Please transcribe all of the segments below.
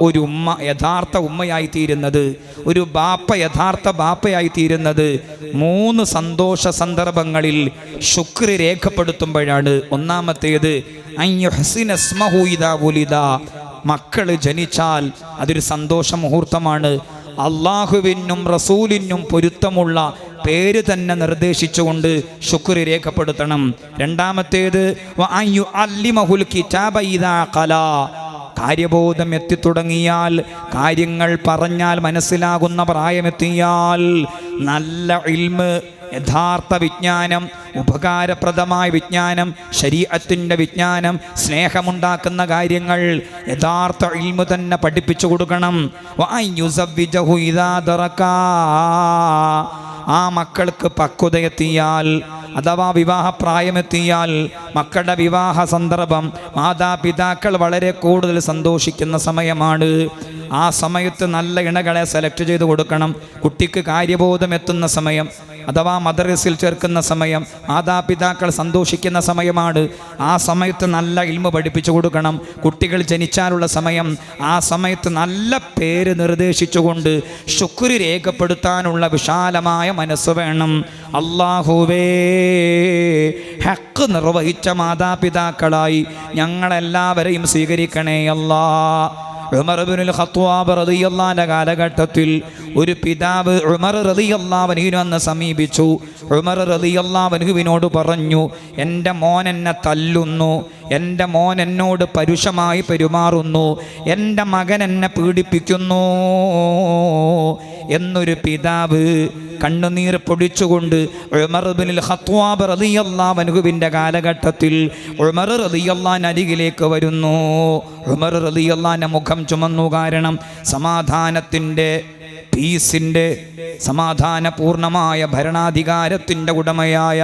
ഒരു ഉമ്മ യഥാർത്ഥ ഉമ്മയായി തീരുന്നത് ഒരു ബാപ്പ യഥാർത്ഥ ബാപ്പയായി തീരുന്നത് മൂന്ന് സന്തോഷ സന്ദർഭങ്ങളിൽ ശുക്ര് രേഖപ്പെടുത്തുമ്പോഴാണ്. ഒന്നാമത്തേത് മക്കൾ ജനിച്ചാൽ അതൊരു സന്തോഷ മുഹൂർത്തമാണ്. അള്ളാഹുവിനും റസൂലിനും പൊരുത്തമുള്ള പേര് തന്നെ നിർദ്ദേശിച്ചുകൊണ്ട് ശുക്ർ രേഖപ്പെടുത്തണം. രണ്ടാമത്തേത് യുഅല്ലിമഹുൽ കിതാബ ഇദാ ഖലാ. കാര്യബോധം എത്തിത്തുടങ്ങിയാൽ കാര്യങ്ങൾ പറഞ്ഞാൽ മനസ്സിലാകുന്ന പ്രായമെത്തിയാൽ നല്ല ഇൽമ് യഥാർത്ഥ വിജ്ഞാനം ഉപകാരപ്രദമായ വിജ്ഞാനം ശരീരത്തിന്റെ വിജ്ഞാനം സ്നേഹമുണ്ടാക്കുന്ന കാര്യങ്ങൾ യഥാർത്ഥ ഇൽമു തന്നെ പഠിപ്പിച്ചു കൊടുക്കണം. ആ മക്കൾക്ക് പക്വതയെത്തിയാൽ അഥവാ പ്രായമെത്തിയാൽ മക്കളുടെ വിവാഹ സന്ദർഭം മാതാപിതാക്കൾ വളരെ കൂടുതൽ സന്തോഷിക്കുന്ന സമയമാണ്. ആ സമയത്ത് നല്ല ഇണകളെ സെലക്ട് ചെയ്ത് കൊടുക്കണം. കുട്ടിക്ക് കാര്യബോധം എത്തുന്ന സമയം അഥവാ മദ്രസിൽ ചേർക്കുന്ന സമയം മാതാപിതാക്കൾ സന്തോഷിക്കുന്ന സമയമാണ്. ആ സമയത്ത് നല്ല ഇൽമ പഠിപ്പിച്ചു കൊടുക്കണം. കുട്ടികൾ ജനിച്ചാലുള്ള സമയം ആ സമയത്ത് നല്ല പേര് നിർദ്ദേശിച്ചുകൊണ്ട് ശുക്രി രേഖപ്പെടുത്താനുള്ള വിശാലമായ മനസ്സ് വേണം. അള്ളാഹുവേ ഹക്ക് നിർവഹിച്ച മാതാപിതാക്കളായി ഞങ്ങളെല്ലാവരെയും സ്വീകരിക്കണേ അല്ലാ. റളിയല്ലാഹുവിന്റെ കാലഘട്ടത്തിൽ ഒരു പിതാവ് ഉമർ റളിയല്ലാഹുവിനെ വന്ന് സമീപിച്ചു. ഉമർ റളിയല്ലാഹുവിനോട് പറഞ്ഞു എന്റെ മോൻ എന്നെ തല്ലുന്നു എന്റെ മോൻ എന്നോട് പരുഷമായി പെരുമാറുന്നു എന്റെ മകൻ എന്നെ പീഡിപ്പിക്കുന്നു എന്നൊരു പിതാവ് കണ്ണുനീർ പൊടിച്ചുകൊണ്ട് ഉമർ ഇബ്നുൽ ഖത്വാബ് റളിയല്ലാഹുവിന്റെ കാലഘട്ടത്തിൽ ഉമർ റളിയല്ലാഹുവിന് അരികിലേക്ക് വരുന്നു. ഉമർ റളിയല്ലാഹുവിന്റെ മുഖം ചുമന്നു കാരണം സമാധാനത്തിന്റെ പീസിന്റെ സമാധാനപൂർണമായ ഭരണാധികാരത്തിന്റെ ഉടമയായ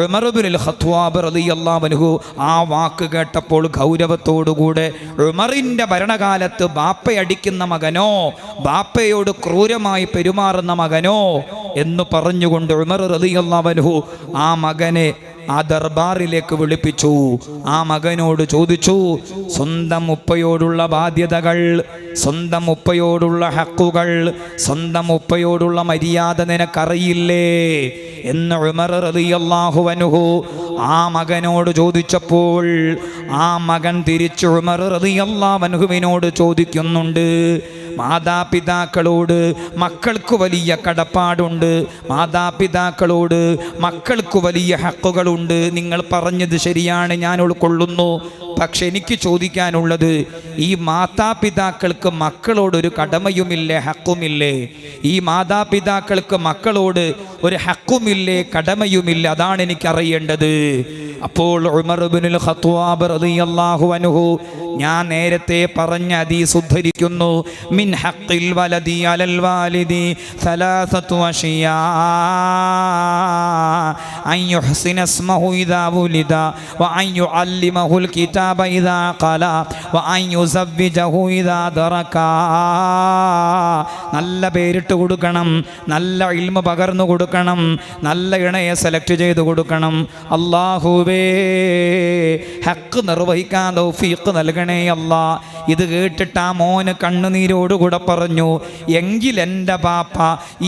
ഉമറുബിനുൽ ഖത്വാബ് റളിയല്ലാഹു ആ വാക്ക് കേട്ടപ്പോൾ ഗൗരവത്തോടുകൂടെ ഉമറിന്റെ ഭരണകാലത്ത് ബാപ്പയടിക്കുന്ന മകനോ ബാപ്പയോട് ക്രൂരമായി പെരുമാറുന്ന മകനോ എന്ന് പറഞ്ഞുകൊണ്ട് ഉമർ റളിയല്ലാഹു ആ മകനെ ആ ദർബാറിലേക്ക് വിളിപ്പിച്ചു. ആ മകനോട് ചോദിച്ചു സ്വന്തം ഉപ്പയോടുള്ള ബാധ്യതകൾ സ്വന്തം ഉപ്പയോടുള്ള ഹക്കുകൾ സ്വന്തം ഉപ്പയോടുള്ള മര്യാദ നിനക്കറിയില്ലേ? എന്ന് ഉമർ റളിയല്ലാഹു അൻഹു ആ മകനോട് ചോദിച്ചപ്പോൾ ആ മകൻ തിരിച്ചു ഉമർ റളിയല്ലാഹു അൻഹുവിനോട് ചോദിക്കുന്നുണ്ട് മാതാപിതാക്കളോട് മക്കൾക്ക് വലിയ കടപ്പാടുണ്ട്. മാതാപിതാക്കളോട് മക്കൾക്ക് വലിയ ഹക്കുകളുണ്ട്. നിങ്ങൾ പറഞ്ഞത് ശരിയാണ് ഞാൻ ഉൾക്കൊള്ളുന്നു. പക്ഷെ എനിക്ക് ചോദിക്കാനുള്ളത് ഈ മാതാപിതാക്കൾക്ക് മക്കളോടൊരു കടമയുമില്ലേ ഹക്കുമില്ലേ? ഈ മാതാപിതാക്കൾക്ക് മക്കളോട് ഒരു ഹക്കുമില്ലേ കടമയുമില്ല? അതാണ് എനിക്കറിയേണ്ടത്. അപ്പോൾ ഉമർ ഇബ്നുൽ ഖത്വാബ് റളിയല്ലാഹു അൻഹു ഞാൻ നേരത്തെ പറഞ്ഞ ഹദീസ് ഉദ്ധരിക്കുന്നു മിൻ ഹഖിൽ വലദി അലൽ വാലിദി സലാസത്തു ഇദാ വ യുഅല്ലിമഹുൽ കിതാബ ഇദാ വ ഇദാ ദറകാ. നല്ല പേരിട്ട് കൊടുക്കണം നല്ല ഇൽമ പകർന്നു കൊടുക്കണം നല്ല ഇണയെ സെലക്ട് ചെയ്ത് കൊടുക്കണം. അള്ളാഹുവേ ഹക്ക് നിർവഹിക്കാൻ തൗഫീഖ് നൽകണേ അല്ലാ. ഇത് കേട്ടിട്ട് ആ മോന് കണ്ണുനീരോടുകൂടെ പറഞ്ഞു എങ്കിൽ എന്റെ ബാപ്പ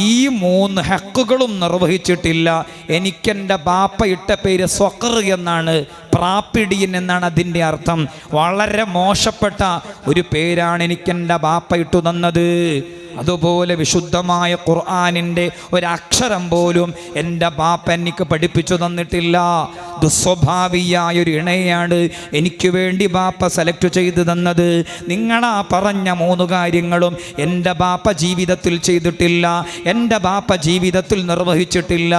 ഈ മൂന്ന് ഹക്കുകളും നിർവഹിച്ചിട്ടില്ല. എനിക്കെന്റെ പാപ്പ ഇട്ട പേര് സ്വക്കർ എന്നാണ് പ്രാപ്പിടിയൻ എന്നാണ് അതിന്റെ അർത്ഥം. വളരെ മോശപ്പെട്ട ഒരു പേരാണ് എനിക്കെന്റെ ബാപ്പ ഇട്ടു തന്നത്. അതുപോലെ വിശുദ്ധമായ ഖുർആാനിന്റെ ഒരക്ഷരം പോലും എന്റെ ബാപ്പ എനിക്ക് പഠിപ്പിച്ചു തന്നിട്ടില്ല. ദുസ്വഭാവിയായ ഒരു ഇണയാണ് എനിക്ക് വേണ്ടി ബാപ്പ സെലക്ട് ചെയ്തു തന്നത്. നിങ്ങളാ പറഞ്ഞ മൂന്ന് കാര്യങ്ങളും എന്റെ ബാപ്പ ജീവിതത്തിൽ ചെയ്തിട്ടില്ല. എന്റെ ബാപ്പ ജീവിതത്തിൽ നിർവഹിച്ചിട്ടില്ല.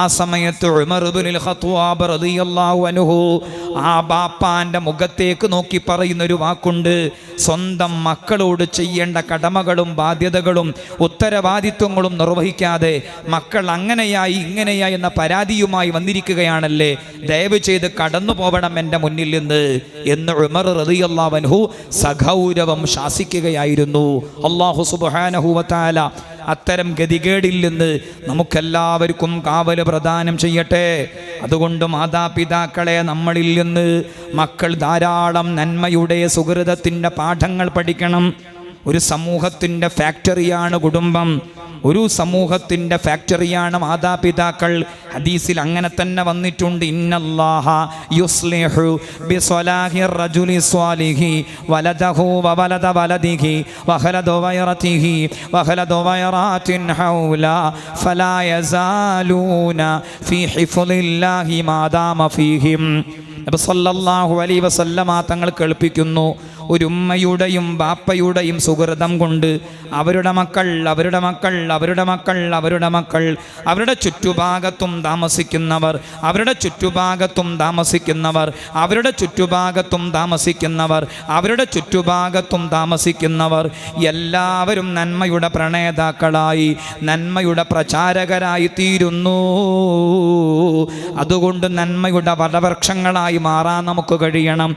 ആ സമയത്ത് ഉമർ ഇബ്നുൽ ഖത്വാബ് റളിയല്ലാഹു അൻഹു ആ മുഖത്തേക്ക് നോക്കി പറയുന്നൊരു വാക്കുണ്ട്. സ്വന്തം മക്കളോട് ചെയ്യേണ്ട കടമകളും ബാധ്യതകളും ഉത്തരവാദിത്വങ്ങളും നിർവഹിക്കാതെ മക്കൾ അങ്ങനെയായി ഇങ്ങനെയായി എന്ന പരാതിയുമായി വന്നിരിക്കുകയാണല്ലേ? ദയവ് ചെയ്ത് കടന്നു പോവണം എന്റെ മുന്നിൽ നിന്ന് എന്ന് ഉമർ റളിയല്ലാഹു സഗൗരവം ശാസിക്കുകയായിരുന്നു. അള്ളാഹു സുബ്ഹാനഹു വതആല അത്തരം ഗതികേടിൽ നിന്ന് നമുക്കെല്ലാവർക്കും കാവൽ പ്രദാനം ചെയ്യട്ടെ. അതുകൊണ്ട് മാതാപിതാക്കളെ നമ്മളിൽ നിന്ന് മക്കൾ ധാരാളം നന്മയുടെ സുഹൃതത്തിന്റെ പാഠങ്ങൾ പഠിക്കണം. ഒരു സമൂഹത്തിന്റെ ഫാക്ടറിയാണ് കുടുംബം. ഒരു സമൂഹത്തിന്റെ ഫാക്ടറിയാണ് മാതാപിതാക്കൾ. ഹദീസിൽ അങ്ങനെ തന്നെ വന്നിട്ടുണ്ട്. ഇന്നല്ലാഹ യുസ്ലിഹു സ്വാലിഹി വലദഹു ഹൗല ഫീ മാദാമ ഫീഹിം. നബി സല്ലല്ലാഹു അലൈഹി വസല്ലമ തങ്ങൾ കേൾപ്പിക്കുന്നു. ഒരു ഉമ്മയുടെയും ബാപ്പയുടെയും സുഹൃതം കൊണ്ട് അവരുടെ മക്കൾ അവരുടെ മക്കൾ അവരുടെ മക്കൾ അവരുടെ മക്കൾ അവരുടെ ചുറ്റുഭാഗത്തും താമസിക്കുന്നവർ അവരുടെ ചുറ്റുഭാഗത്തും താമസിക്കുന്നവർ അവരുടെ ചുറ്റുഭാഗത്തും താമസിക്കുന്നവർ അവരുടെ ചുറ്റുഭാഗത്തും താമസിക്കുന്നവർ എല്ലാവരും നന്മയുടെ പ്രണേതാക്കളായി നന്മയുടെ പ്രചാരകരായി തീരുന്നു. അതുകൊണ്ട് നന്മയുടെ വടവൃക്ഷങ്ങളായി മാറാൻ നമുക്ക് കഴിയണം.